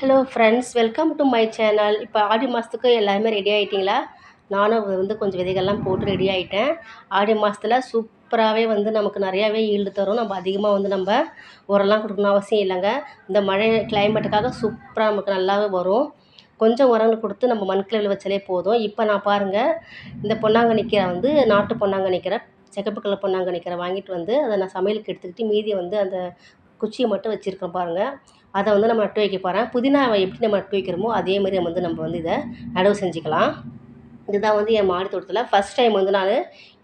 Hello friends welcome to my channel இப்போ ஆடி மாதத்துக்கு எல்லாருமே ரெடி ஆகிட்டிங்களா நானும் வந்து கொஞ்சம் விதைகள்லாம் போட்டு ரெடி ஆகிட்டேன் ஆடி மாதத்தில் சூப்பராகவே வந்து நமக்கு நிறையாவே ஈல்டு தரும். நம்ம அதிகமாக வந்து நம்ம உரம்லாம் கொடுக்கணும் அவசியம் இல்லைங்க. இந்த மழை கிளைமேட்டுக்காக சூப்பராக நமக்கு நல்லாவே வரும். கொஞ்சம் உரங்கள் கொடுத்து நம்ம மண்கிழவில் வச்சாலே போதும். இப்போ நான் பாருங்கள் இந்த பொன்னாங்கண்ணி வந்து நாட்டு பொன்னாங்கண்ணி சிகப்பு கலர் பொன்னாங்கண்ணி வாங்கிட்டு வந்து அதை நான் சமையலுக்கு எடுத்துக்கிட்டு மீதியை வந்து அந்த குச்சியை மட்டும் வச்சுருக்கேன் பாருங்கள் அதை வந்து நம்ம நட்டு வைக்க போகிறேன் புதினாவை எப்படி நம்ம நட்டு வைக்கிறோமோ அதே மாதிரி நம்ம வந்து நம்ம வந்து இதை நடவு செஞ்சுக்கலாம். இதுதான் வந்து என் மாடி தோட்டத்தில் ஃபஸ்ட் டைம் வந்து நான்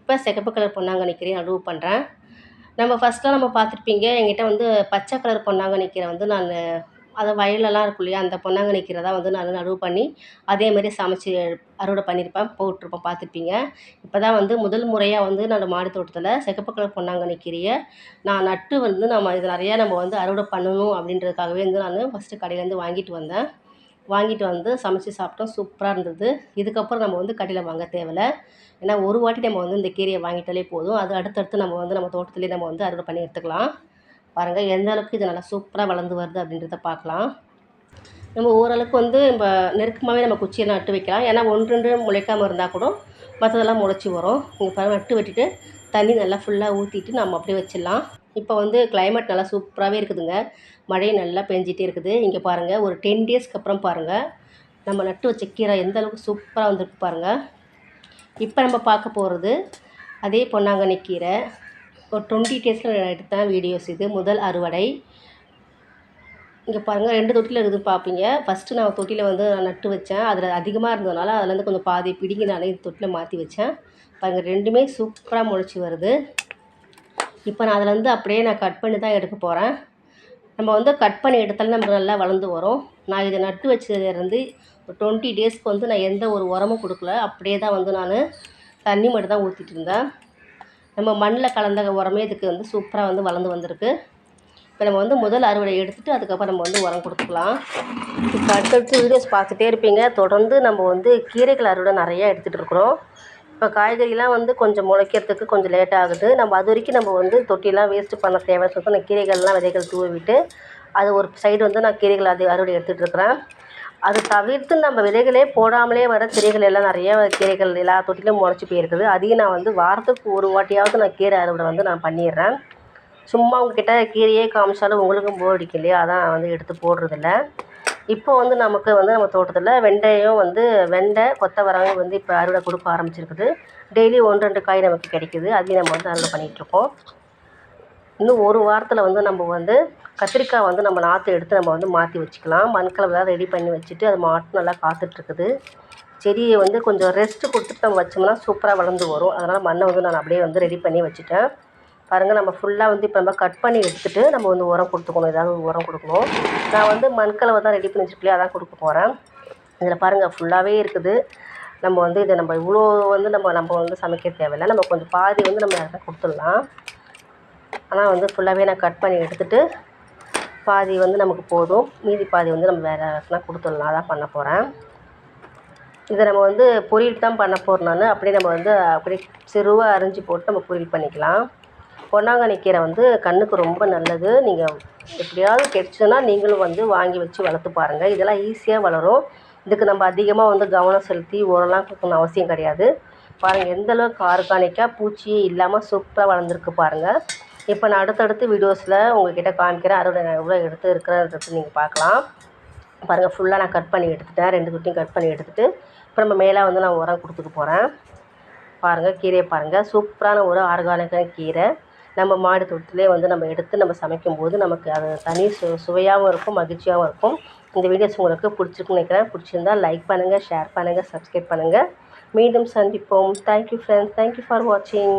இப்போ சிகப்பு கலர் பொன்னாங்க நிற்கிறேன் நடவு பண்ணுறேன் நம்ம ஃபஸ்ட்டாக நம்ம பார்த்துருப்பீங்க என்கிட்ட வந்து பச்சை கலர் பொன்னாங்க நிற்கிற வந்து நான் அதை வயலெல்லாம் இருக்கும் இல்லையா அந்த பொன்னாங்கண்ணி கீரை தான் வந்து நான் நடவு பண்ணி அதே மாதிரி சமைச்சி அறுவடை பண்ணியிருப்பேன் போட்டிருப்பேன் பார்த்துருப்பீங்க. இப்போ தான் வந்து முதல் முறையாக வந்து நான் மாடி தோட்டத்தில் சிகப்பு கலர் பொன்னாங்கண்ணி கீரையை நான் நட்டு வந்து நம்ம இது நிறையா நம்ம வந்து அறுவடை பண்ணணும் அப்படின்றதுக்காகவே வந்து நான் ஃபஸ்ட்டு கடையிலேருந்து வாங்கிட்டு வந்தேன். வாங்கிட்டு வந்து சமைச்சி சாப்பிட்டோம் சூப்பராக இருந்தது. இதுக்கப்புறம் நம்ம வந்து கடையில் வாங்க தேவையில்ல ஏன்னா ஒரு வாட்டி நம்ம வந்து இந்த கீரையை வாங்கிட்டாலே போதும். அது அடுத்தடுத்து நம்ம வந்து நம்ம தோட்டத்துலேயே நம்ம வந்து அறுவடை பண்ணி எடுத்துக்கலாம். பாருங்கள் எந்த அளவுக்கு இது நல்லா சூப்பராக வளர்ந்து வருது அப்படின்றத பார்க்கலாம். நம்ம ஓரளவுக்கு வந்து நம்ம நெருக்கமாகவே நம்ம குச்சியை நட்டு வைக்கலாம். ஏன்னா ஒன்று ரெண்டு முளைக்காமல் இருந்தால் கூட மற்றதெல்லாம் முளைச்சி வரும். இங்கே பாருங்கள் நட்டு வெட்டிட்டு தண்ணி நல்லா ஃபுல்லாக ஊற்றிட்டு நம்ம அப்படியே வச்சிடலாம். இப்போ வந்து கிளைமேட் நல்லா சூப்பராகவே இருக்குதுங்க. மழை நல்லா பெஞ்சிட்டே இருக்குது. இங்கே பாருங்கள் ஒரு டென் டேஸ்க்கு அப்புறம் பாருங்கள் நம்ம நட்டு வச்ச கீரை எந்த அளவுக்கு சூப்பராக வந்திருக்கு பாருங்கள் இப்போ நம்ம பார்க்க போகிறது அதே பொன்னாங்கண்ணி கீரை. ஒரு டுவெண்ட்டி டேஸில் எடுத்தேன் வீடியோஸ் இது முதல் அறுவடை. இங்கே பாருங்கள் ரெண்டு தொட்டியில் இருக்குது பார்ப்பீங்க ஃபஸ்ட்டு நான் தொட்டியில் வந்து நான் நட்டு வச்சேன். அதில் அதிகமாக இருந்ததுனால அதுலேருந்து கொஞ்சம் பாதி பிடிங்கி நான் இந்த தொட்டியில் மாற்றி வச்சேன். பாருங்கள் ரெண்டுமே சூப்பராக முளைச்சி வருது. இப்போ நான் அதிலேருந்து அப்படியே நான் கட் பண்ணி தான் எடுக்க போகிறேன் நம்ம வந்து கட் பண்ணி எடுத்தாலும் நமக்கு நல்லா வளர்ந்து வரும். நான் இதை நட்டு வச்சதுலேருந்து ஒரு டுவெண்ட்டி டேஸ்க்கு வந்து நான் எந்த ஒரு உரமும் கொடுக்கல. அப்படியே தான் வந்து நான் தண்ணி மட்டும் தான் ஊற்றிட்டு இருந்தேன். நம்ம மண்ணில் கலந்த உரமே இதுக்கு வந்து சூப்பராக வந்து வளர்ந்து வந்திருக்கு. இப்போ நம்ம வந்து முதல் அறுவடை எடுத்துகிட்டு அதுக்கப்புறம் நம்ம வந்து உரம் கொடுத்துக்கலாம். இப்போ அடுத்தடுத்து வீடியோஸ் பார்த்துட்டே இருப்பீங்க. தொடர்ந்து நம்ம வந்து கீரைகள் அறுவடை நிறையா எடுத்துகிட்டு இருக்கிறோம். இப்போ காய்கறிலாம் வந்து கொஞ்சம் முளைக்கிறதுக்கு கொஞ்சம் லேட் ஆகுது. நம்ம அது வரைக்கும் நம்ம வந்து தொட்டிலாம் வேஸ்ட்டு பண்ண தேவை சொல்லிட்டு நான் கீரைகள்லாம் விதைகள் தூவிட்டு அது ஒரு சைடு வந்து நான் கீரைகள் அது அறுவடை எடுத்துகிட்டு இருக்கிறேன். அது தவிர்த்து நம்ம விதைகளே போடாமலே வர கீரைகள் எல்லாம் நிறைய கீரைகள் எல்லா தொட்டிலும் முளைச்சி போயிருக்குது. அதையும் நான் வந்து வாரத்துக்கு ஒரு வாட்டியாவது நான் கீரை அறுவடை வந்து நான் பண்ணிடுறேன். சும்மா உங்ககிட்ட கீரையே காமிச்சாலும் உங்களுக்கும் போர் அடிக்கும் இல்லையா? அதான் வந்து எடுத்து போடுறதில்ல. இப்போ வந்து நமக்கு வந்து நம்ம தோட்டத்தில் வெண்டையும் வந்து வெண்டை கொத்தவரங்கும் வந்து இப்போ அறுவடை கொடுக்க ஆரம்பிச்சிருக்குது. டெய்லி ஒன்று ரெண்டு காய் நமக்கு கிடைக்குது. அதையும் நம்ம வந்து அறுவடை பண்ணிகிட்ருக்கோம் இன்னும் ஒரு வாரத்தில் வந்து நம்ம வந்து கத்திரிக்காய் வந்து நம்ம நாற்று எடுத்து நம்ம வந்து மாற்றி வச்சுக்கலாம். மண்கலவைலாம் ரெடி பண்ணி வச்சுட்டு அது மாட்டும் நல்லா காத்துட்ருக்குது. செடியை வந்து கொஞ்சம் ரெஸ்ட்டு கொடுத்துட்டு நம்ம வச்சோம்னா சூப்பராக வளர்ந்து வரும். அதனால் மண்ணை வந்து நான் அப்படியே வந்து ரெடி பண்ணி வச்சுட்டேன். பாருங்கள் நம்ம ஃபுல்லாக வந்து இப்போ நம்ம கட் பண்ணி எடுத்துகிட்டு நம்ம வந்து உரம் கொடுத்துக்கணும். ஏதாவது ஒரு உரம் கொடுக்கணும். நான் வந்து மண்கலவை தான் ரெடி பண்ணி வச்சுருக்கலையே அதான் கொடுக்க போகிறேன் இதில் பாருங்கள் ஃபுல்லாகவே இருக்குது. நம்ம வந்து இதை நம்ம இவ்வளோ வந்து நம்ம நம்ம வந்து சமைக்க தேவையில்லை. நம்ம கொஞ்சம் பாதி வந்து நம்ம கொடுத்துடலாம். ஆனால் வந்து ஃபுல்லாகவே நான் கட் பண்ணி எடுத்துகிட்டு பாதி வந்து நமக்கு போதும். மீதி பாதி வந்து நம்ம வேறு யாருக்குனா கொடுத்துடலாம். அதான் பண்ண போகிறேன் இதை நம்ம வந்து பொரியல் தான் பண்ண போகிறோம் நான். அப்படியே நம்ம வந்து அப்படியே சிறுவாக அரிஞ்சு போட்டு நம்ம பொரியல் பண்ணிக்கலாம். பொன்னாங்கண்ணி கீரை வந்து கண்ணுக்கு ரொம்ப நல்லது. நீங்கள் எப்படியாவது கிடச்சுன்னா நீங்களும் வந்து வாங்கி வச்சு வளர்த்து பாருங்கள் இதெல்லாம் ஈஸியாக வளரும். இதுக்கு நம்ம அதிகமாக வந்து கவனம் செலுத்தி உரம்லாம் கொடுக்கணும் அவசியம் கிடையாது. பாருங்கள் எந்தளவுக்கு ஆர்கானிக்காக பூச்சியே இல்லாமல் சூப்பராக வளர்ந்துருக்கு பாருங்கள் இப்போ நான் அடுத்தடுத்து வீடியோஸில் உங்கள்கிட்ட காமிக்கிறேன் அறுவடை நான் எவ்வளோ எடுத்து இருக்கிறேன்றது நீங்கள் பார்க்கலாம். பாருங்கள் ஃபுல்லாக நான் கட் பண்ணி எடுத்துட்டேன். ரெண்டு துட்டியும் கட் பண்ணி எடுத்துகிட்டு இப்போ நம்ம மேலே வந்து நான் உரம் கொடுத்துட்டு போகிறேன் பாருங்கள் கீரையை பாருங்கள் சூப்பரான ஒரு ஆர்கானிக்கான கீரை. நம்ம மாடி தோட்டத்திலே வந்து நம்ம எடுத்து நம்ம சமைக்கும் போது நமக்கு அது தனி சு சுவையாகவும் இருக்கும் மகிழ்ச்சியாகவும் இருக்கும். இந்த வீடியோஸ் உங்களுக்கு பிடிச்சிருக்குன்னு நினைக்கிறேன். பிடிச்சிருந்தா லைக் பண்ணுங்கள் ஷேர் பண்ணுங்கள் சப்ஸ்கிரைப் பண்ணுங்கள் மீண்டும் சந்திப்போம். தேங்க்யூ ஃப்ரெண்ட்ஸ் தேங்க்யூ ஃபார் வாட்சிங்